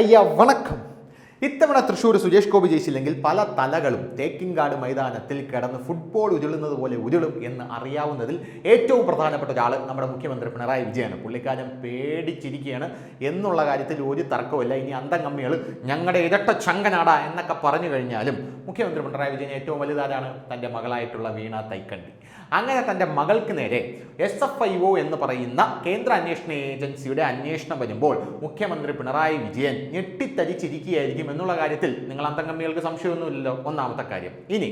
അയ്യ വണക്കം. ഇത്തവണ തൃശ്ശൂർ സുരേഷ് ഗോപി ജയിച്ചില്ലെങ്കിൽ പല തലകളും തേക്കിൻകാട് മൈതാനത്തിൽ കിടന്ന് ഫുട്ബോൾ ഉരുളുന്നത് പോലെ ഉരുളും എന്ന് അറിയാവുന്നതിൽ ഏറ്റവും പ്രധാനപ്പെട്ട ഒരാൾ നമ്മുടെ മുഖ്യമന്ത്രി പിണറായി വിജയനാണ്. പുള്ളിക്കാരൻ പേടിച്ചിരിക്കുകയാണ്. എന്നുള്ള കാര്യത്തിൽ ഒരു തർക്കമില്ല ഇനി അന്തം കമ്മികൾ ഞങ്ങളുടെ ഇരട്ട ചങ്കനാടാ എന്നൊക്കെ പറഞ്ഞു കഴിഞ്ഞാലും മുഖ്യമന്ത്രി പിണറായി വിജയൻ ഏറ്റവും വലുതാരാണ്? തന്റെ മകളായിട്ടുള്ള വീണ തൈക്കണ്ടി. അങ്ങനെ തന്റെ മകൾക്ക് നേരെ എസ് എഫ് ഐ ഒ എന്ന് പറയുന്ന കേന്ദ്ര അന്വേഷണ ഏജൻസിയുടെ അന്വേഷണം വരുമ്പോൾ മുഖ്യമന്ത്രി പിണറായി വിജയൻ ഞെട്ടിത്തരിച്ചിരിക്കുകയായിരിക്കും എന്നുള്ള കാര്യത്തിൽ നിങ്ങൾ അന്തംഗമ്മികൾക്ക് സംശയമൊന്നുമില്ലല്ലോ. ഒന്നാമത്തെ കാര്യം. ഇനി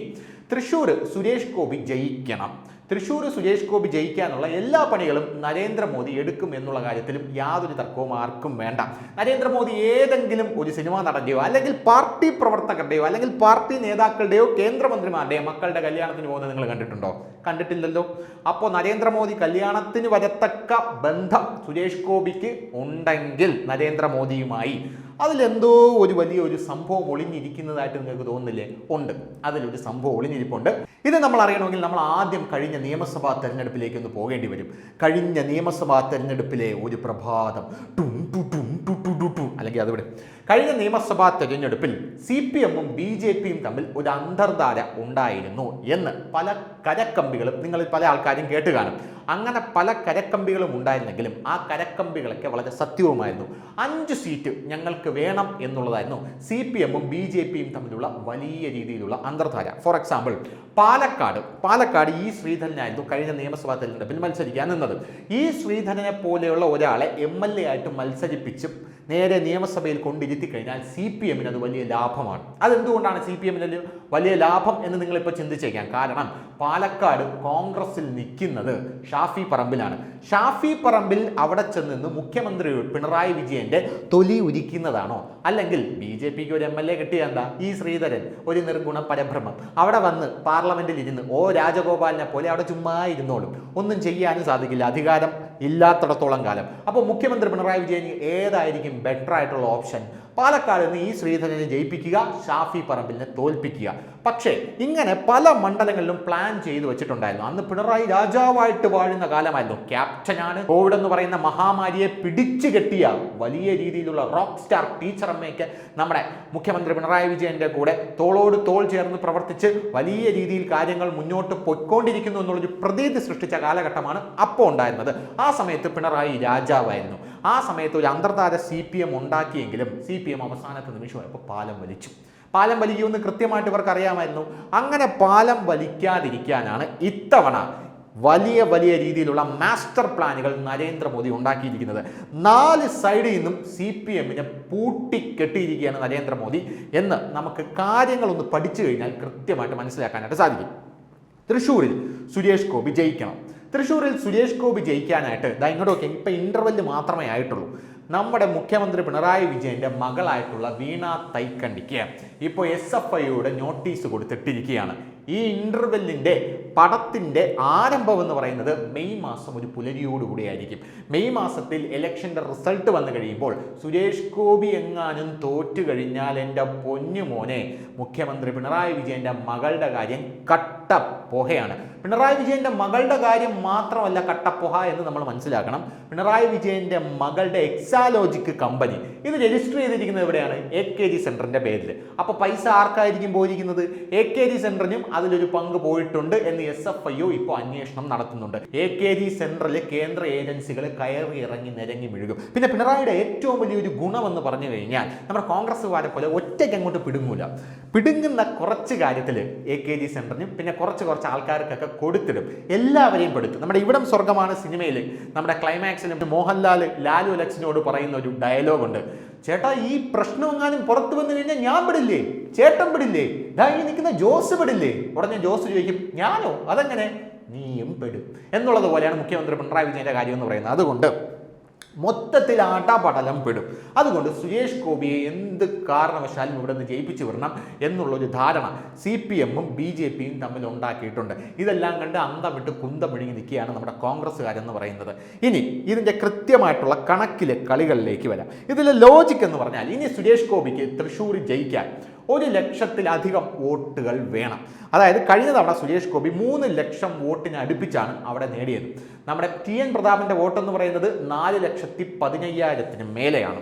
തൃശ്ശൂർ സുരേഷ് ഗോപി ജയിക്കണം. തൃശ്ശൂർ സുരേഷ് ഗോപി ജയിക്കാനുള്ള എല്ലാ പണികളും നരേന്ദ്രമോദി എടുക്കും എന്നുള്ള കാര്യത്തിലും യാതൊരു തർക്കവും ആർക്കും വേണ്ട. നരേന്ദ്രമോദി ഏതെങ്കിലും ഒരു സിനിമാ നടന്റെയോ അല്ലെങ്കിൽ പാർട്ടി പ്രവർത്തകരുടെയോ അല്ലെങ്കിൽ പാർട്ടി നേതാക്കളുടെയോ കേന്ദ്രമന്ത്രിമാരുടെയോ മക്കളുടെ കല്യാണത്തിന് പോകുന്നത് നിങ്ങൾ കണ്ടിട്ടുണ്ടോ? കണ്ടിട്ടില്ലല്ലോ. അപ്പോൾ നരേന്ദ്രമോദി കല്യാണത്തിന് വരത്തക്ക ബന്ധം സുരേഷ് ഗോപിക്ക് ഉണ്ടെങ്കിൽ നരേന്ദ്രമോദിയുമായി. അതിലെന്തോ ഒരു വലിയ ഒരു സംഭവം ഒളിഞ്ഞിരിക്കുന്നതായിട്ട് നിങ്ങൾക്ക് തോന്നുന്നില്ലേ? ഉണ്ട്. അതിലൊരു സംഭവം ഒളിഞ്ഞിരിപ്പുണ്ട്. ഇത് നമ്മൾ അറിയണമെങ്കിൽ നമ്മൾ ആദ്യം കഴിഞ്ഞ നിയമസഭാ തെരഞ്ഞെടുപ്പിലേക്ക് ഒന്ന് പോകേണ്ടി വരും. കഴിഞ്ഞ നിയമസഭാ തെരഞ്ഞെടുപ്പിലെ ഒരു പ്രഭാതം. അല്ലെങ്കിൽ അതിവിടെ. കഴിഞ്ഞ നിയമസഭാ തെരഞ്ഞെടുപ്പിൽ സി പി എമ്മും ബി ജെ പിയും തമ്മിൽ ഒരു അന്തർധാര ഉണ്ടായിരുന്നു എന്ന് പല കരക്കമ്പികളും നിങ്ങൾ പല ആൾക്കാരും കേട്ട് കാണും. അങ്ങനെ പല കരക്കമ്പികളും ഉണ്ടായിരുന്നെങ്കിലും ആ കരക്കമ്പികളൊക്കെ വളരെ സത്യവുമായിരുന്നു. അഞ്ച് സീറ്റ് ഞങ്ങൾക്ക് വേണം എന്നുള്ളതായിരുന്നു സി പി എമ്മും ബി ജെ പിയും തമ്മിലുള്ള വലിയ രീതിയിലുള്ള അന്തർധാര. For example Palakkad. പാലക്കാട് ഈ ശ്രീധരനായിരുന്നു കഴിഞ്ഞ നിയമസഭാ തെരഞ്ഞെടുപ്പിൽ മത്സരിക്കാൻ നിന്നത്. ഈ ശ്രീധരനെ പോലെയുള്ള ഒരാളെ എം എൽ എ ആയിട്ട് മത്സരിപ്പിച്ചും നേരെ നിയമസഭയിൽ കൊണ്ടിരുത്തി കഴിഞ്ഞാൽ സി പി എമ്മിന് അത് വലിയ ലാഭമാണ്. അതെന്തുകൊണ്ടാണ് സി പി എമ്മിന് വലിയ ലാഭം എന്ന് നിങ്ങളിപ്പോൾ ചിന്തിച്ചേക്കാം. കാരണം പാലക്കാട് കോൺഗ്രസിൽ നിൽക്കുന്നത് ഷാഫി പറമ്പിലാണ്. ഷാഫി പറമ്പിൽ അവിടെ ചെന്ന് മുഖ്യമന്ത്രി പിണറായി വിജയന്റെ തൊലി ഉരിക്കുന്നതാണോ? അല്ലെങ്കിൽ ബി ജെ പിക്ക് ഒരു എം എൽ എ കിട്ടിയ എന്താ? ഈ ശ്രീധരൻ ഒരു നിർഗുണ പരഭ്രമം അവിടെ വന്ന് പാർലമെന്റിൽ ഇരുന്ന് ഓ രാജഗോപാലിനെ പോലെ അവിടെ ചുമ്മാ ഇരുന്നോളും. ഒന്നും ചെയ്യാനും സാധിക്കില്ല. അധികാരം ഇല്ലാത്തിടത്തോളം കാലം. അപ്പോൾ മുഖ്യമന്ത്രി പിണറായി വിജയന് ഏതായിരിക്കും ബെറ്റർ ആയിട്ടുള്ള ഓപ്ഷൻ പാലക്കാട് നിന്ന് ഈ ശ്രീധരനെ ജയിപ്പിക്കുക ഷാഫി പറമ്പിലിനെ തോൽപ്പിക്കുക. പക്ഷേ ഇങ്ങനെ പല മണ്ഡലങ്ങളിലും പ്ലാൻ ചെയ്തു വെച്ചിട്ടുണ്ടായിരുന്നു. അന്ന് പിണറായി രാജാവായിട്ട് വാഴുന്ന കാലമായിരുന്നു. ക്യാപ്റ്റനാണ് കോവിഡ് എന്ന് പറയുന്ന മഹാമാരിയെ പിടിച്ചു കെട്ടിയ വലിയ രീതിയിലുള്ള റോക്ക് സ്റ്റാർ ടീച്ചർ അമ്മയ്ക്ക് നമ്മുടെ മുഖ്യമന്ത്രി പിണറായി വിജയന്റെ കൂടെ തോളോട് തോൾ ചേർന്ന് പ്രവർത്തിച്ച് വലിയ രീതിയിൽ കാര്യങ്ങൾ മുന്നോട്ട് പൊയ്ക്കൊണ്ടിരിക്കുന്നു എന്നുള്ളൊരു പ്രതീതി സൃഷ്ടിച്ച കാലഘട്ടമാണ് അപ്പോൾ ഉണ്ടായിരുന്നത്. ആ സമയത്ത് പിണറായി രാജാവായിരുന്നു. ആ സമയത്ത് ഒരു അന്തർധാര സി പി എം ഉണ്ടാക്കിയെങ്കിലും സി പി എം അവസാനത്തെ നിമിഷമായപ്പോൾ പാലം വലിച്ചു. പാലം വലിക്കുമെന്ന് കൃത്യമായിട്ട് ഇവർക്ക് അറിയാമായിരുന്നു അങ്ങനെ പാലം വലിക്കാതിരിക്കാനാണ് ഇത്തവണ വലിയ വലിയ രീതിയിലുള്ള മാസ്റ്റർ പ്ലാനുകൾ നരേന്ദ്രമോദി ഉണ്ടാക്കിയിരിക്കുന്നത്. നാല് സൈഡിൽ നിന്നും സി പി എമ്മിനെ പൂട്ടിക്കെട്ടിയിരിക്കുകയാണ് നരേന്ദ്രമോദി എന്ന് നമുക്ക് കാര്യങ്ങളൊന്ന് പഠിച്ചു കഴിഞ്ഞാൽ കൃത്യമായിട്ട് മനസ്സിലാക്കാനായിട്ട് സാധിക്കും. തൃശ്ശൂരിൽ സുരേഷ് ഗോപി ജയിക്കണം. തൃശ്ശൂരിൽ സുരേഷ് ഗോപി ജയിക്കാനായിട്ട് ദാ ഇങ്ങോട്ടൊക്കെ ഇപ്പം ഇന്റർവെൽ മാത്രമേ ആയിട്ടുള്ളൂ. നമ്മുടെ മുഖ്യമന്ത്രി പിണറായി വിജയന്റെ മകളായിട്ടുള്ള വീണ തൈക്കണ്ടിക്ക് ഇപ്പോൾ എസ് എഫ് ഐയുടെ നോട്ടീസ് കൊടുത്തിട്ടിരിക്കുകയാണ്. ഈ ഇന്റർവെല്ലിന്റെ പടത്തിന്റെ ആരംഭം എന്ന് പറയുന്നത് മെയ് മാസം ഒരു പുലരിയോടുകൂടിയായിരിക്കും മെയ് മാസത്തിൽ ഇലക്ഷന്റെ റിസൾട്ട് വന്നു കഴിയുമ്പോൾ സുരേഷ് ഗോപി എങ്ങാനും തോറ്റു കഴിഞ്ഞാൽ എന്റെ പൊന്നു മോനെ മുഖ്യമന്ത്രി പിണറായി വിജയന്റെ മകളുടെ കാര്യം കട്ട കട്ടപ്പൊഹയാണ്. പിണറായി വിജയന്റെ മകളുടെ കാര്യം മാത്രമല്ല കട്ടപ്പൊഹ എന്ന് നമ്മൾ മനസ്സിലാക്കണം. പിണറായി വിജയന്റെ മകളുടെ എക്സാലോജിക് കമ്പനി ഇത് രജിസ്റ്റർ ചെയ്തിരിക്കുന്നത് എവിടെയാണ്? എ കെ ജി സെന്ററിന്റെ പേരിൽ അപ്പോൾ പൈസ ആർക്കായിരിക്കും പോയിരിക്കുന്നത്? എ കെ ജി സെന്ററിനും അതിലൊരു പങ്ക് പോയിട്ടുണ്ട് എന്ന് എസ് എഫ് ഐ ഒ ഇപ്പോൾ അന്വേഷണം നടത്തുന്നുണ്ട്. എ കെ ജി സെൻട്രൽ കേന്ദ്ര ഏജൻസികൾ കയറി ഇറങ്ങി നിരങ്ങി മെഴുകും. പിന്നെ പിണറായിയുടെ ഏറ്റവും വലിയൊരു ഗുണമെന്ന് പറഞ്ഞു കഴിഞ്ഞാൽ നമ്മുടെ കോൺഗ്രസ്സുകാരെ പോലെ ഒറ്റയ്ക്ക് അങ്ങോട്ട് പിടുങ്ങൂല. പിടുങ്ങുന്ന കുറച്ച് കാര്യത്തിൽ എ കെ ജി സെന്ററിനും പിന്നെ കുറച്ച് കുറച്ച് ആൾക്കാർക്കൊക്കെ കൊടുത്തിടും. എല്ലാവരെയും പെടുത്തും നമ്മുടെ ഇവിടം സ്വർഗമാണ് സിനിമയിൽ നമ്മുടെ ക്ലൈമാക്സിലും മോഹൻലാൽ ലാലു അലക്സിനോട് പറയുന്ന ഒരു ഡയലോഗ് ഉണ്ട് ചേട്ടാ ഈ പ്രശ്നം എങ്ങാനും പുറത്തു വന്നു കഴിഞ്ഞാൽ ഞാൻ പെടില്ലേ? ചേട്ടൻ പെടില്ലേ? ഇതാ ഈ നിൽക്കുന്ന ജോസ് പെടില്ലേ? ഉടനെ ജോസ് ചോദിക്കും ഞാനോ? അതെങ്ങനെ? നീയും പെടും. എന്നുള്ളത് പോലെയാണ് മുഖ്യമന്ത്രി പിണറായി വിജയന്റെ കാര്യം എന്ന് പറയുന്നത്. അതുകൊണ്ട് മൊത്തത്തിൽ ആട്ടാപടലം പെടും. അതുകൊണ്ട് സുരേഷ് ഗോപിയെ എന്ത് കാരണവശാലും ഇവിടെ നിന്ന് ജയിപ്പിച്ചു വിടണം എന്നുള്ളൊരു ധാരണ സി പി എമ്മും ബി ജെ പിയും തമ്മിൽ ഉണ്ടാക്കിയിട്ടുണ്ട്. ഇതെല്ലാം കണ്ട് അന്തം വിട്ട് കുന്തം വിഴുങ്ങി നിൽക്കുകയാണ് നമ്മുടെ കോൺഗ്രസ്സുകാരെന്ന് പറയുന്നത്. ഇനി ഇതിന്റെ കൃത്യമായിട്ടുള്ള കണക്കിലെ കളികളിലേക്ക് വരാം. ഇതിലെ ലോജിക് എന്ന് പറഞ്ഞാൽ ഇനി സുരേഷ് ഗോപിക്ക് തൃശ്ശൂർ ജയിക്കാൻ ഒരു ലക്ഷത്തിലധികം വോട്ടുകൾ വേണം. അതായത് കഴിഞ്ഞ തവണ സുരേഷ് ഗോപി മൂന്ന് ലക്ഷം വോട്ടിന് അടുപ്പിച്ചാണ് അവിടെ നേടിയത്. നമ്മുടെ ടി എൻ പ്രതാപന്റെ വോട്ടെന്ന് പറയുന്നത് നാല് ലക്ഷത്തി പതിനയ്യായിരത്തിന് മേലെയാണ്.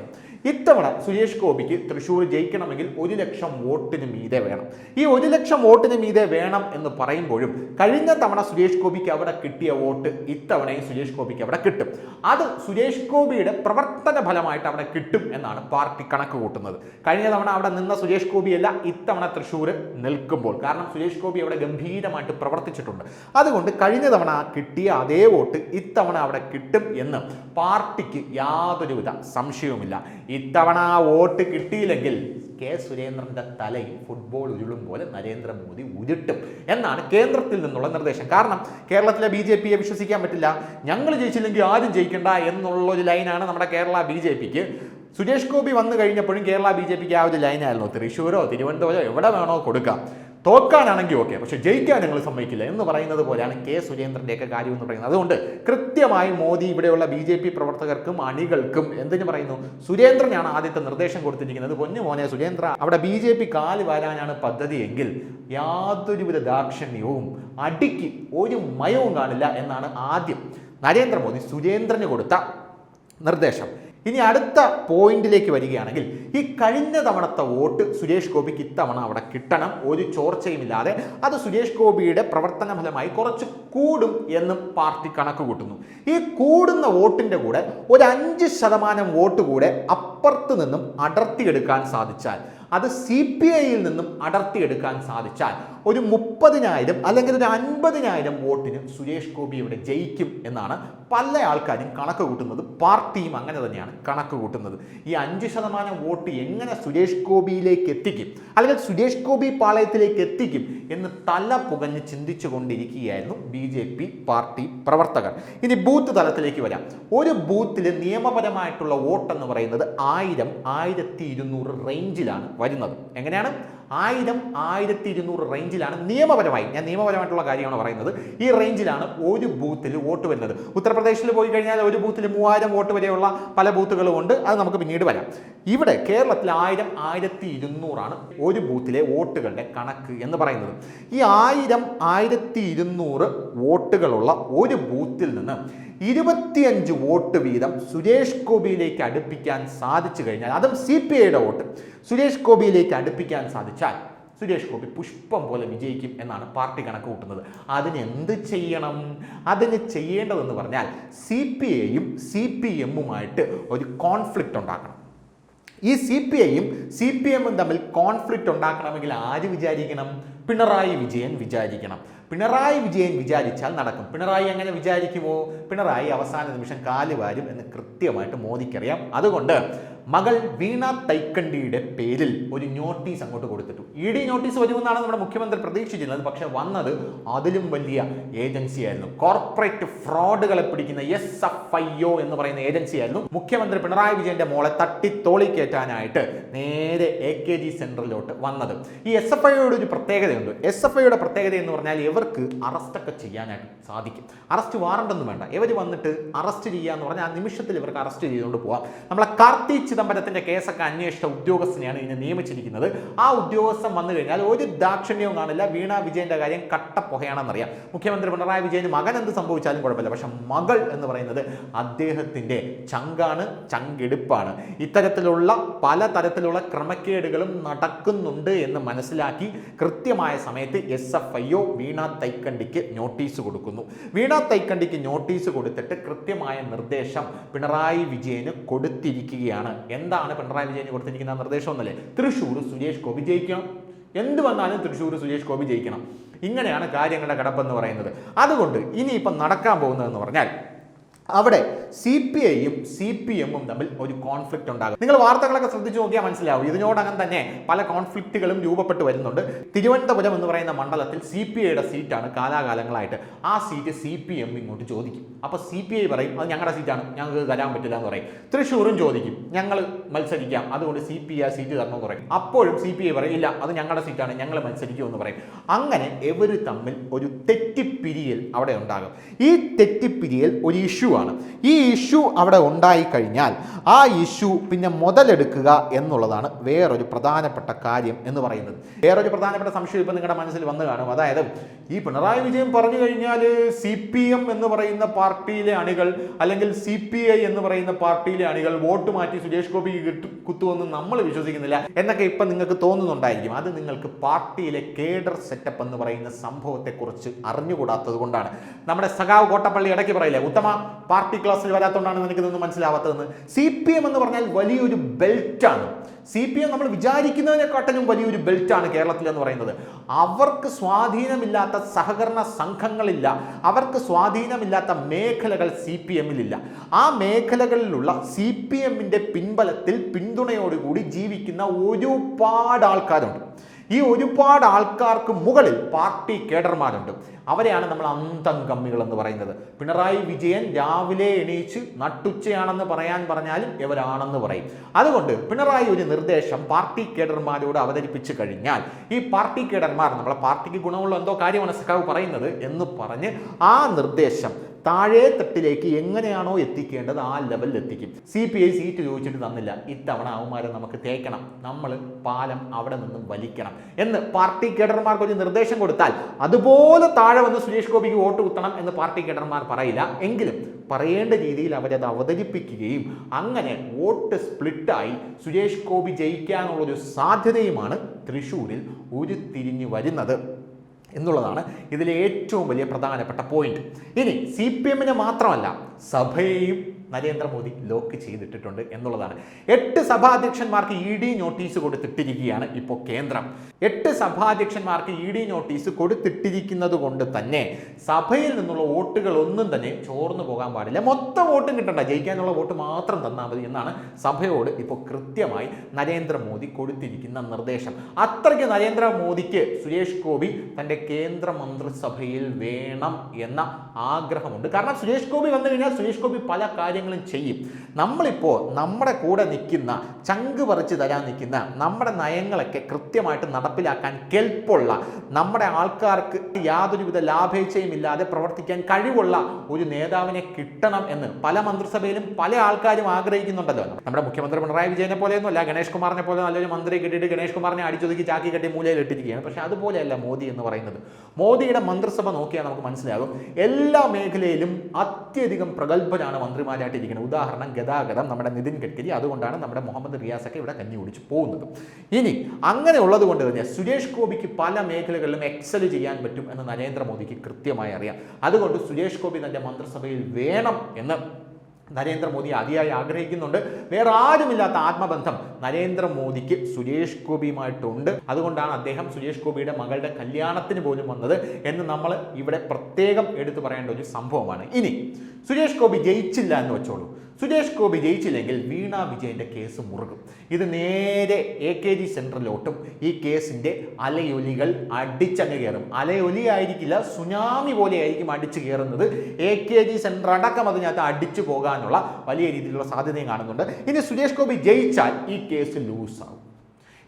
ഇത്തവണ സുരേഷ് ഗോപിക്ക് തൃശ്ശൂർ ജയിക്കണമെങ്കിൽ ഒരു ലക്ഷം വോട്ടിന് മീതെ വേണം. ഈ ഒരു ലക്ഷം വോട്ടിന് മീതെ വേണം എന്ന് പറയുമ്പോഴും കഴിഞ്ഞ തവണ സുരേഷ് ഗോപിക്ക് അവിടെ കിട്ടിയ വോട്ട് ഇത്തവണയും സുരേഷ് ഗോപിക്ക് അവിടെ കിട്ടും. അത് സുരേഷ് ഗോപിയുടെ പ്രവർത്തന ഫലമായിട്ട് അവിടെ കിട്ടും എന്നാണ് പാർട്ടി കണക്ക് കൂട്ടുന്നത് കഴിഞ്ഞ തവണ അവിടെ നിന്ന സുരേഷ് ഗോപിയല്ല ഇത്തവണ തൃശ്ശൂർ നിൽക്കുമ്പോൾ. കാരണം സുരേഷ് ഗോപി അവിടെ ഗംഭീരമായിട്ട് പ്രവർത്തിച്ചിട്ടുണ്ട്. അതുകൊണ്ട് കഴിഞ്ഞ തവണ കിട്ടിയ അതേ വോട്ട് ഇത്തവണ അവിടെ കിട്ടും എന്ന് പാർട്ടിക്ക് യാതൊരുവിധ സംശയവുമില്ല. ഇത്തവണ വോട്ട് കിട്ടിയില്ലെങ്കിൽ കെ സുരേന്ദ്രന്റെ തലയിൽ ഫുട്ബോൾ ഉരുളും പോലെ നരേന്ദ്രമോദി ഉരുട്ടും എന്നാണ് കേന്ദ്രത്തിൽ നിന്നുള്ള നിർദ്ദേശം. കാരണം കേരളത്തിലെ ബി ജെ പിയെ വിശ്വസിക്കാൻ പറ്റില്ല. ഞങ്ങൾ ജയിച്ചില്ലെങ്കിൽ ആരും ജയിക്കണ്ട എന്നുള്ള ഒരു ലൈനാണ് നമ്മുടെ കേരള ബി ജെ പിക്ക്. സുരേഷ് ഗോപി വന്നു കഴിഞ്ഞപ്പോഴും കേരള ബി ജെ പിക്ക് ആ ഒരു ലൈനായിരുന്നു. തൃശ്ശൂരോ തിരുവനന്തപുരമോ എവിടെ വേണോ കൊടുക്കാം. തോക്കാനാണെങ്കിൽ ഓക്കെ പക്ഷെ ജയിക്കാൻ ഞങ്ങൾ സമ്മതിക്കില്ല എന്ന് പറയുന്നത് പോലെയാണ് കെ സുരേന്ദ്രന്റെയൊക്കെ കാര്യം എന്ന് പറയുന്നത്. അതുകൊണ്ട് കൃത്യമായി മോദി ഇവിടെയുള്ള ബി ജെ പി പ്രവർത്തകർക്കും അണികൾക്കും എന്തിനു പറയുന്നു? സുരേന്ദ്രനാണ് ആദ്യത്തെ നിർദ്ദേശം കൊടുത്തിരിക്കുന്നത്. പൊന്നു മോനെ സുരേന്ദ്ര അവിടെ ബി ജെ പി കാൽ വരാനാണ് പദ്ധതിയെങ്കിൽ യാതൊരുവിധ ദാക്ഷിണ്യവും അടിക്ക് ഒരു മയവും കാണില്ല എന്നാണ് ആദ്യം നരേന്ദ്രമോദി സുരേന്ദ്രന് കൊടുത്ത നിർദ്ദേശം. ഇനി അടുത്ത പോയിന്റിലേക്ക് വരികയാണെങ്കിൽ ഈ കഴിഞ്ഞ തവണത്തെ വോട്ട് സുരേഷ് ഗോപിക്ക് ഇത്തവണ അവിടെ കിട്ടണം. ഒരു ചോർച്ചയുമില്ലാതെ അത് സുരേഷ് ഗോപിയുടെ പ്രവർത്തന ഫലമായി കുറച്ച് കൂടും എന്നും പാർട്ടി കണക്ക് കൂട്ടുന്നു. ഈ കൂടുന്ന വോട്ടിന്റെ കൂടെ ഒരു അഞ്ച് ശതമാനം വോട്ട് കൂടെ അപ്പുറത്ത് നിന്നും അടർത്തിയെടുക്കാൻ സാധിച്ചാൽ അത് സി പി ഐയിൽ നിന്നും അടർത്തിയെടുക്കാൻ സാധിച്ചാൽ ഒരു മുപ്പതിനായിരം അല്ലെങ്കിൽ ഒരു അൻപതിനായിരം വോട്ടിന് സുരേഷ് ഗോപി ഇവിടെ ജയിക്കും എന്നാണ് പല ആൾക്കാരും കണക്ക് കൂട്ടുന്നത്. പാർട്ടിയും അങ്ങനെ തന്നെയാണ് കണക്ക് കൂട്ടുന്നത്. ഈ അഞ്ച് ശതമാനം വോട്ട് എങ്ങനെ സുരേഷ് ഗോപിയിലേക്ക് എത്തിക്കും? അല്ലെങ്കിൽ സുരേഷ് ഗോപി പാളയത്തിലേക്ക് എത്തിക്കും എന്ന് തല പുകഞ്ഞ് ചിന്തിച്ചു കൊണ്ടിരിക്കുകയായിരുന്നു ബി ജെ പി പാർട്ടി പ്രവർത്തകർ. ഇനി ബൂത്ത് തലത്തിലേക്ക് വരാം. ഒരു ബൂത്തിൽ നിയമപരമായിട്ടുള്ള വോട്ടെന്ന് പറയുന്നത് ആയിരം ആയിരത്തി ഇരുന്നൂറ് റേഞ്ചിലാണ് വരുന്നത്. എങ്ങനെയാണ്? ആയിരം ആയിരത്തി ഇരുന്നൂറ് റേഞ്ചിലാണ് നിയമപരമായി. ഞാൻ നിയമപരമായിട്ടുള്ള കാര്യമാണ് പറയുന്നത്. ഈ റേഞ്ചിലാണ് ഒരു ബൂത്തിൽ വോട്ട് വരുന്നത്. ഉത്തർപ്രദേശിൽ പോയി കഴിഞ്ഞാൽ ഒരു ബൂത്തിൽ മൂവായിരം വോട്ട് വരെയുള്ള പല ബൂത്തുകളും ഉണ്ട്. അത് നമുക്ക് പിന്നീട് വരാം. ഇവിടെ കേരളത്തിൽ ആയിരം ആയിരത്തി ഇരുന്നൂറാണ് ഒരു ബൂത്തിലെ വോട്ടുകളുടെ കണക്ക് എന്ന് പറയുന്നത്. ഈ ആയിരം ആയിരത്തി ഇരുന്നൂറ് വോട്ടുകളുള്ള ഒരു ബൂത്തിൽ നിന്ന് ഇരുപത്തിയഞ്ച് വോട്ട് വീതം സുരേഷ് ഗോപിയിലേക്ക് അടുപ്പിക്കാൻ സാധിച്ചു കഴിഞ്ഞാൽ അതും സി പി ഐയുടെ വോട്ട് സുരേഷ് ഗോപിയിലേക്ക് അടുപ്പിക്കാൻ സാധിച്ചാൽ സുരേഷ് ഗോപി പുഷ്പം പോലെ വിജയിക്കും എന്നാണ് പാർട്ടി കണക്ക് കൂട്ടുന്നത്. അതിന് എന്ത് ചെയ്യണം? അതിന് ചെയ്യേണ്ടതെന്ന് പറഞ്ഞാൽ സി പി ഐയും സി പി എമ്മുമായിട്ട് ഒരു കോൺഫ്ലിക്റ്റ് ഉണ്ടാക്കണം. ഈ സി പി ഐയും സി പി എമ്മും തമ്മിൽ കോൺഫ്ലിക്റ്റ് ഉണ്ടാക്കണമെങ്കിൽ ആര് വിചാരിക്കണം? പിണറായി വിജയൻ വിചാരിക്കണം. പിണറായി വിജയൻ വിചാരിച്ചാൽ നടക്കും. പിണറായി എങ്ങനെ വിചാരിക്കുമോ? പിണറായി അവസാന നിമിഷം കാലുവാരും എന്ന് കൃത്യമായിട്ട് മോദിക്കറിയാം. അതുകൊണ്ട് മകൾ വീണ തൈക്കണ്ടിയുടെ പേരിൽ ഒരു നോട്ടീസ് അങ്ങോട്ട് കൊടുത്തിട്ടു. ഇ ഡി നോട്ടീസ് വരുമെന്നാണ് നമ്മുടെ മുഖ്യമന്ത്രി പ്രതീക്ഷിച്ചിരുന്നത്. പക്ഷെ വന്നത് അതിലും വലിയ ഏജൻസിയായിരുന്നു കോർപ്പറേറ്റ് ഫ്രോഡുകളെ പിടിക്കുന്ന എസ് എഫ് ഐ ഒ എന്ന് പറയുന്ന ഏജൻസിയായിരുന്നു മുഖ്യമന്ത്രി പിണറായി വിജയന്റെ മോളെ തട്ടിത്തോളി കയറ്റാനായിട്ട് നേരെ എ കെ ജി സെൻട്രലിലോട്ട് വന്നത്. ഈ എസ് എഫ് ഐയുടെ ഒരു പ്രത്യേകതയുണ്ട്. എസ് എഫ് ഐയുടെ പ്രത്യേകത എന്ന് പറഞ്ഞാൽ ഇവർക്ക് അറസ്റ്റൊക്കെ ചെയ്യാനായിട്ട് സാധിക്കും. അറസ്റ്റ് വാറണ്ടൊന്നും വേണ്ട. ഇവർ വന്നിട്ട് അറസ്റ്റ് ചെയ്യുക ചെയ്യാന്ന് പറഞ്ഞാൽ ആ നിമിഷത്തിൽ ഇവർക്ക് അറസ്റ്റ് ചെയ്തുകൊണ്ട് പോവാം. നമ്മളെ കാർത്തി ചിദംബരത്തിന്റെ കേസൊക്കെ അന്വേഷിച്ച ഉദ്യോഗസ്ഥനെയാണ് ഇതിനെ നിയമിച്ചിരിക്കുന്നത്. ആ ഉദ്യോഗസ്ഥൻ വന്നു കഴിഞ്ഞാൽ ഒരു ദാക്ഷിണ്യവും കാണില്ല. വീണ വിജയന്റെ കാര്യം കട്ടപ്പുകയാണെന്നറിയാം. മുഖ്യമന്ത്രി പിണറായി വിജയന് മകൻ എന്ത് സംഭവിച്ചാലും കുഴപ്പമില്ല. പക്ഷെ മകൾ എന്ന് പറയുന്നത് അദ്ദേഹത്തിന്റെ ചങ്കാണ് ചങ്കെടുപ്പാണ്. ഇത്തരത്തിലുള്ള പല തരത്തിലുള്ള ക്രമക്കേടുകളും നടക്കുന്നുണ്ട് എന്ന് മനസ്സിലാക്കി കൃത്യമായ സമയത്ത് S F I O Veena തൈക്കണ്ടിക്ക് notice കൊടുക്കുന്നു. വീണ തൈക്കണ്ടിക്ക് നോട്ടീസ് കൊടുത്തിട്ട് കൃത്യമായ നിർദ്ദേശം പിണറായി വിജയന് കൊടുത്തിരിക്കുകയാണ്. എന്താണ് പിണറായി വിജയന് കൊടുത്തിരിക്കുന്ന നിർദ്ദേശം എന്നല്ലേ? തൃശ്ശൂർ സുരേഷ് ഗോപി ജയിക്കണം. എന്ത് വന്നാലും തൃശ്ശൂർ സുരേഷ് ഗോപി ജയിക്കണം. ഇങ്ങനെയാണ് കാര്യങ്ങളുടെ കിടപ്പെന്ന് പറയുന്നത്. അതുകൊണ്ട് ഇനിയിപ്പം നടക്കാൻ പോകുന്നതെന്ന് പറഞ്ഞാൽ അവിടെ സി പി ഐയും സി പി എമ്മും തമ്മിൽ ഒരു കോൺഫ്ലിക്റ്റ് ഉണ്ടാകും. നിങ്ങൾ വാർത്തകളൊക്കെ ശ്രദ്ധിച്ചു നോക്കിയാൽ മനസ്സിലാവും. ഇതിനോടകം തന്നെ പല കോൺഫ്ലിക്റ്റുകളും രൂപപ്പെട്ട് വരുന്നുണ്ട്. തിരുവനന്തപുരം എന്ന് പറയുന്ന മണ്ഡലത്തിൽ സി പി ഐയുടെ സീറ്റാണ് കാലാകാലങ്ങളായിട്ട്. ആ സീറ്റ് സി പി എം ഇങ്ങോട്ട് ചോദിക്കും. അപ്പോൾ സി പി ഐ പറയും അത് ഞങ്ങളുടെ സീറ്റാണ് ഞങ്ങൾക്ക് തരാൻ പറ്റില്ല എന്ന് പറയും. തൃശ്ശൂരും ചോദിക്കും ഞങ്ങൾ മത്സരിക്കാം. അതുകൊണ്ട് സി പി ഐ സീറ്റ് തരണമെന്ന് പറയും. അപ്പോഴും സി പി ഐ പറയും ഇല്ല അത് ഞങ്ങളുടെ സീറ്റാണ് ഞങ്ങൾ മത്സരിക്കുമെന്ന് പറയും. അങ്ങനെ എവർ തമ്മിൽ ഒരു തെറ്റിപ്പിരിയൽ അവിടെ ഉണ്ടാകും. ഈ തെറ്റിപ്പിരിയൽ ഒരു ഇഷ്യൂ ആണ് ഈ ഇഷ്യൂ അവിടെ ഉണ്ടായിക്കഴിഞ്ഞാൽ ആ ഇഷ്യൂ പിന്നെ മുതലെടുക്കുക എന്നുള്ളതാണ് വേറൊരു പ്രധാനപ്പെട്ട കാര്യം എന്ന് പറയുന്നത്. വേറൊരു പ്രധാനപ്പെട്ട സംശയം ഇപ്പം നിങ്ങളുടെ മനസ്സിൽ വന്നു കാണും. അതായത് ഈ പിണറായി വിജയൻ പറഞ്ഞു കഴിഞ്ഞാൽ സി പി എം എന്ന് പറയുന്ന പാർട്ടിയിലെ അണികൾ അല്ലെങ്കിൽ സി പി ഐ എന്ന് പറയുന്ന പാർട്ടിയിലെ അണികൾ വോട്ട് മാറ്റി സുരേഷ് ഗോപി കുത്തുവെന്ന് നമ്മൾ വിശ്വസിക്കുന്നില്ല എന്നൊക്കെ ഇപ്പം നിങ്ങൾക്ക് തോന്നുന്നുണ്ടായിരിക്കും. അത് നിങ്ങൾക്ക് പാർട്ടിയിലെ കേഡർ സെറ്റപ്പ് എന്ന് പറയുന്ന സംഭവത്തെക്കുറിച്ച് അറിഞ്ഞുകൂടാത്തത് കൊണ്ടാണ്. നമ്മുടെ സഖാവ് കോട്ടപ്പള്ളി ഇടയ്ക്ക് പറയില്ലേ ഉത്തമ പാർട്ടി ക്ലാസ്സിൽ വരാത്തതുകൊണ്ടാണ് എനിക്കിതൊന്നും മനസ്സിലാവാത്തതെന്ന്. സി പി എം എന്ന് പറഞ്ഞാൽ വലിയൊരു ബെൽറ്റാണ്. സി പി എം നമ്മൾ വിചാരിക്കുന്നതിനെക്കാട്ടിലും വലിയൊരു ബെൽറ്റാണ് കേരളത്തിൽ എന്ന് പറയുന്നത്. അവർക്ക് സ്വാധീനമില്ലാത്ത സഹകരണ സംഘങ്ങളില്ല. അവർക്ക് സ്വാധീനമില്ലാത്ത മേഖലകൾ സി പി എമ്മിലില്ല. ആ മേഖലകളിലുള്ള സി പി എമ്മിന്റെ പിൻബലത്തിൽ പിന്തുണയോടുകൂടി ജീവിക്കുന്ന ഒരുപാട് ആൾക്കാരുണ്ട്. ഈ ഒരുപാട് ആൾക്കാർക്ക് മുകളിൽ പാർട്ടി കേഡർമാരുണ്ട്. അവരെയാണ് നമ്മൾ അന്തം കമ്മികൾ എന്ന് പറയുന്നത്. പിണറായി വിജയൻ രാവിലെ എണീച്ച് നട്ടുച്ചയാണെന്ന് പറയാൻ പറഞ്ഞാലും ഇവരാണെന്ന് പറയും. അതുകൊണ്ട് പിണറായി ഒരു നിർദ്ദേശം പാർട്ടി കേഡർമാരോട് അവതരിപ്പിച്ചു കഴിഞ്ഞാൽ ഈ പാർട്ടി കേഡർമാർ നമ്മളെ പാർട്ടിക്ക് ഗുണമുള്ള എന്തോ കാര്യമാണ് സഖാവ് പറയുന്നത് എന്ന് പറഞ്ഞ് ആ നിർദ്ദേശം താഴെ തട്ടിലേക്ക് എങ്ങനെയാണോ എത്തിക്കേണ്ടത് ആ ലെവലിൽ എത്തിക്കും. സി പി ഐ സീറ്റ് ചോദിച്ചിട്ട് തന്നില്ല. ഇത്തവണ അവന്മാരെ നമുക്ക് തേക്കണം. നമ്മൾ പാലം അവിടെ നിന്നും വലിക്കണം എന്ന് പാർട്ടി കേഡർമാർക്ക് ഒരു നിർദ്ദേശം കൊടുത്താൽ അതുപോലെ താഴെ വന്ന് സുരേഷ് ഗോപിക്ക് വോട്ട് കുത്തണം എന്ന് പാർട്ടി കേഡർമാർ പറയില്ല. എങ്കിലും പറയേണ്ട രീതിയിൽ അവരത് അവതരിപ്പിക്കുകയും അങ്ങനെ വോട്ട് സ്പ്ലിറ്റായി സുരേഷ് ഗോപി ജയിക്കാനുള്ളൊരു സാധ്യതയുമാണ് തൃശ്ശൂരിൽ ഉരുത്തിരിഞ്ഞു വരുന്നത്. എന്നുള്ളതാണ് ഇതിലെ ഏറ്റവും വലിയ പ്രധാനപ്പെട്ട പോയിന്റ് ഇനി സി പി എമ്മിനെ മാത്രമല്ല സഭയെയും നരേന്ദ്രമോദി ലോക്ക് ചെയ്തിട്ടിട്ടുണ്ട് എന്നുള്ളതാണ്. എട്ട് സഭാധ്യക്ഷന്മാർക്ക് ഇ ഡി നോട്ടീസ് കൊടുത്തിട്ടിരിക്കുകയാണ് ഇപ്പോൾ കേന്ദ്രം. എട്ട് സഭാധ്യക്ഷന്മാർക്ക് ഇ ഡി നോട്ടീസ് കൊടുത്തിട്ടിരിക്കുന്നത് കൊണ്ട് തന്നെ സഭയിൽ നിന്നുള്ള വോട്ടുകൾ ഒന്നും തന്നെ ചോർന്നു പോകാൻ പാടില്ല. മൊത്തം വോട്ടും കിട്ടണ്ട. ജയിക്കാനുള്ള വോട്ട് മാത്രം തന്നാൽ മതി എന്നാണ് സഭയോട് ഇപ്പോൾ കൃത്യമായി നരേന്ദ്രമോദി കൊടുത്തിരിക്കുന്ന നിർദ്ദേശം. അത്രയ്ക്ക് നരേന്ദ്രമോദിക്ക് സുരേഷ് ഗോപി തന്റെ കേന്ദ്ര മന്ത്രിസഭയിൽ വേണം എന്ന ആഗ്രഹമുണ്ട്. കാരണം സുരേഷ് ഗോപി വന്നു കഴിഞ്ഞാൽ സുരേഷ് ഗോപി പല കാര്യങ്ങളും ചെയ്യും. നമ്മളിപ്പോൾ നമ്മുടെ കൂടെ നിൽക്കുന്ന ചങ്ക് പറിച്ച് തരാൻ നിൽക്കുന്ന നമ്മുടെ നയങ്ങളൊക്കെ കൃത്യമായിട്ട് നടപ്പിലാക്കാൻ കെൽപ്പുള്ള നമ്മുടെ ആൾക്കാർക്ക് യാതൊരുവിധ ലാഭേച്ഛയും ഇല്ലാതെ പ്രവർത്തിക്കാൻ കഴിവുള്ള ഒരു നേതാവിനെ കിട്ടണം എന്ന് പല മന്ത്രിസഭയിലും പല ആൾക്കാരും ആഗ്രഹിക്കുന്നുണ്ടല്ലോ. നമ്മുടെ മുഖ്യമന്ത്രി പിണറായി വിജയനെ പോലെയൊന്നുമല്ല ഗണേഷ് കുമാറിനെ പോലെ നല്ലൊരു മന്ത്രി കിട്ടിയിട്ട് ഗണേഷ് കുമാറിനെ അടിച്ചൊതുക്കി ചാക്കി കെട്ടി മൂലയിൽ ഇട്ടിരിക്കുകയാണ്. പക്ഷേ അതുപോലെയല്ല മോദി എന്ന് പറയുന്നത്. മോദിയുടെ മന്ത്രിസഭ നോക്കിയാൽ നമുക്ക് മനസ്സിലാകും എല്ലാ മേഖലയിലും അത്യധികം പ്രഗത്ഭരാണ് മന്ത്രിമാരായിട്ടിരിക്കുന്നത് ഉദാഹരണം ഗതാഗതം നമ്മുടെ നിതിൻ ഗഡ്കരി അതുകൊണ്ടാണ് നമ്മുടെ മുഹമ്മദ് റിയാസൊക്കെ ഇവിടെ കഞ്ഞി ഓടിച്ച് പോകുന്നത്. ഇനി അങ്ങനെ ഉള്ളത് കൊണ്ട് തന്നെ സുരേഷ് ഗോപിക്ക് പല മേഖലകളിലും എക്സൽ ചെയ്യാൻ പറ്റും എന്ന് നരേന്ദ്രമോദിക്ക് കൃത്യമായി അറിയാം. അതുകൊണ്ട് സുരേഷ് ഗോപി തന്റെ മന്ത്രിസഭയിൽ വേണം എന്ന് നരേന്ദ്രമോദി അതിയായി ആഗ്രഹിക്കുന്നുണ്ട്. വേറെ ആരുമില്ലാത്ത ആത്മബന്ധം നരേന്ദ്രമോദിക്ക് സുരേഷ് ഗോപിയുമായിട്ടുണ്ട്. അതുകൊണ്ടാണ് അദ്ദേഹം സുരേഷ് ഗോപിയുടെ മകളുടെ കല്യാണത്തിന് പോലും വന്നത് എന്ന് നമ്മൾ ഇവിടെ പ്രത്യേകം എടുത്തു പറയേണ്ട ഒരു സംഭവമാണ്. ഇനി സുരേഷ് ഗോപി ജയിച്ചില്ല എന്ന് വെച്ചോളൂ. സുരേഷ് ഗോപി ജയിച്ചില്ലെങ്കിൽ വീണ വിജയന്റെ കേസ് മുറുകും. ഇത് നേരെ എ കെ ജി സെൻട്രലിലോട്ടും ഈ കേസിന്റെ അലയൊലികൾ അടിച്ചങ്ങ് കയറും. അലയൊലി ആയിരിക്കില്ല സുനാമി പോലെ ആയിരിക്കും അടിച്ചു കയറുന്നത്. എ കെ ജി സെന്റർ അടക്കം അതിനകത്ത് അടിച്ചു പോകാനുള്ള വലിയ രീതിയിലുള്ള സാധ്യതയും കാണുന്നുണ്ട്. ഇനി സുരേഷ് ഗോപി ജയിച്ചാൽ ഈ കേസ് ലൂസാവും.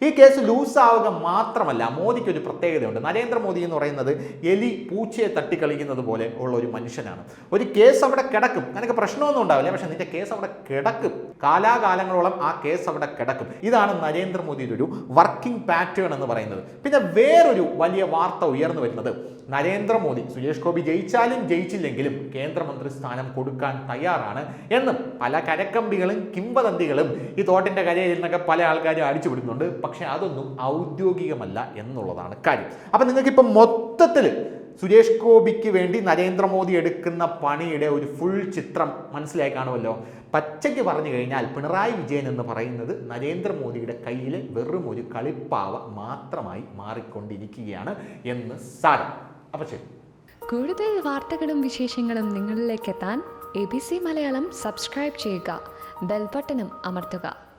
ഈ കേസ് ലൂസാവുക മാത്രമല്ല മോദിക്ക് ഒരു പ്രത്യേകതയുണ്ട്. നരേന്ദ്രമോദി എന്ന് പറയുന്നത് എലി പൂച്ചയെ തട്ടിക്കളിക്കുന്നത് പോലെ ഉള്ള ഒരു മനുഷ്യനാണ്. ഒരു കേസ് അവിടെ കിടക്കും. നിനക്ക് പ്രശ്നമൊന്നും ഉണ്ടാവില്ല പക്ഷേ നിന്റെ കേസ് അവിടെ കിടക്കും. കാലാകാലങ്ങളോളം ആ കേസ് അവിടെ കിടക്കും. ഇതാണ് നരേന്ദ്രമോദിയുടെ ഒരു വർക്കിംഗ് പാറ്റേൺ എന്ന് പറയുന്നത്. പിന്നെ വേറൊരു വലിയ വാർത്ത ഉയർന്നു വരുന്നത്. നരേന്ദ്രമോദി സുരേഷ് ഗോപി ജയിച്ചാലും ജയിച്ചില്ലെങ്കിലും കേന്ദ്രമന്ത്രി സ്ഥാനം കൊടുക്കാൻ തയ്യാറാണ് എന്നും പല കരക്കമ്പികളും കിംവദന്തികളും ഈ തോട്ടിന്റെ കരയിൽ നിന്നൊക്കെ പല ആൾക്കാരും അടിച്ചു വിടുന്നുണ്ട് പക്ഷെ അതൊന്നും ഔദ്യോഗികമല്ല എന്നുള്ളതാണ് കാര്യം. അപ്പം നിങ്ങൾക്കിപ്പം മൊത്തത്തിൽ സുരേഷ് ഗോപിക്ക് വേണ്ടി നരേന്ദ്രമോദി എടുക്കുന്ന പണിയുടെ ഒരു ഫുൾ ചിത്രം മനസ്സിലായി കാണുമല്ലോ? പച്ചയ്ക്ക് പറഞ്ഞു കഴിഞ്ഞാൽ പിണറായി വിജയൻ എന്ന് പറയുന്നത് നരേന്ദ്രമോദിയുടെ കയ്യിലെ വെറും ഒരു കളിപ്പാവ മാത്രമായി മാറിക്കൊണ്ടിരിക്കുകയാണ് എന്ന് സാരം. അപ്പോൾ ശരി. കൂടുതൽ വാർത്തകളും വിശേഷങ്ങളും നിങ്ങളിലേക്ക് എത്താൻ A B C Malayalam subscribe ചെയ്യുക. ബെൽബട്ടനും അമർത്തുക.